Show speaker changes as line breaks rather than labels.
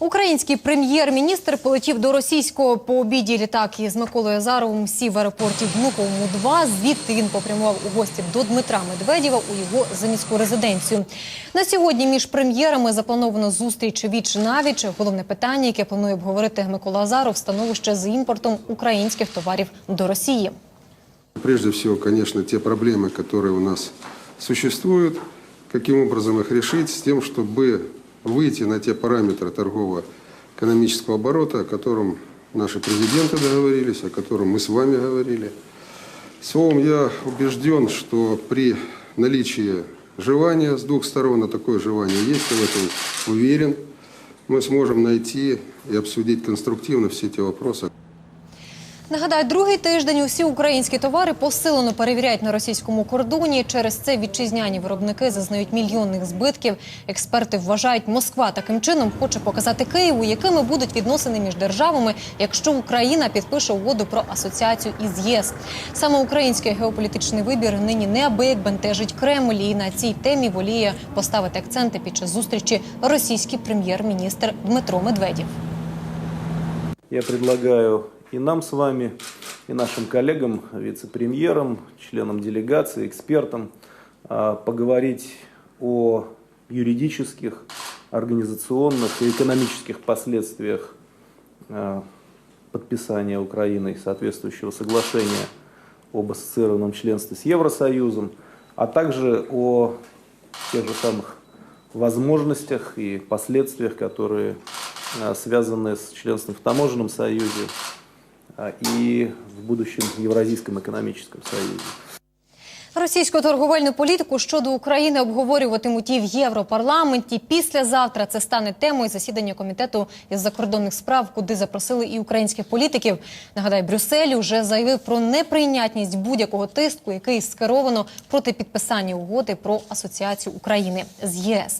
Український прем'єр-міністр полетів до російського по обіді літак із Миколою Азаровим сів в аеропорті Внуковому 2 Звідти він попрямував у гості до Дмитра Медведєва у його заміську резиденцію. На сьогодні між прем'єрами заплановано зустріч віч навіч. Головне питання, яке планує обговорити Микола Азаров, становище з імпортом українських товарів до Росії.
Прежде всего, конечно, те проблемы, которые у нас существуют, каким образом их решить, с тем, чтобы выйти на те параметры торгово-экономического оборота, о котором наши президенты договорились, о котором мы с вами говорили. Словом, я убежден, что при наличии желания с двух сторон, а такое желание есть, я в этом уверен, мы сможем найти и обсудить конструктивно все эти вопросы.
Нагадаю, другий тиждень усі українські товари посилено перевіряють на російському кордоні. Через це вітчизняні виробники зазнають мільйонних збитків. Експерти вважають, Москва таким чином хоче показати Києву, якими будуть відносини між державами, якщо Україна підпише угоду про асоціацію із ЄС. Саме український геополітичний вибір нині неабияк бентежить Кремль. І на цій темі воліє поставити акценти під час зустрічі російський прем'єр-міністр Дмитро Медведєв.
Я предлагаю и нам с вами, и нашим коллегам, вице-премьерам, членам делегации, экспертам а, поговорить о юридических, организационных и экономических последствиях а, подписания Украиной соответствующего соглашения об ассоциированном членстве с Евросоюзом, а также о тех же самых возможностях и последствиях, которые а, связаны с членством в таможенном союзе и в будущем Евразийском экономическом союзе.
Російську торговельну політику щодо України обговорюватимуть і в Європарламенті. Післязавтра це стане темою засідання комітету із закордонних справ, куди запросили і українських політиків. Нагадаю, Брюссель уже заявив про неприйнятність будь-якого тиску, який скеровано проти підписання угоди про асоціацію України з ЄС.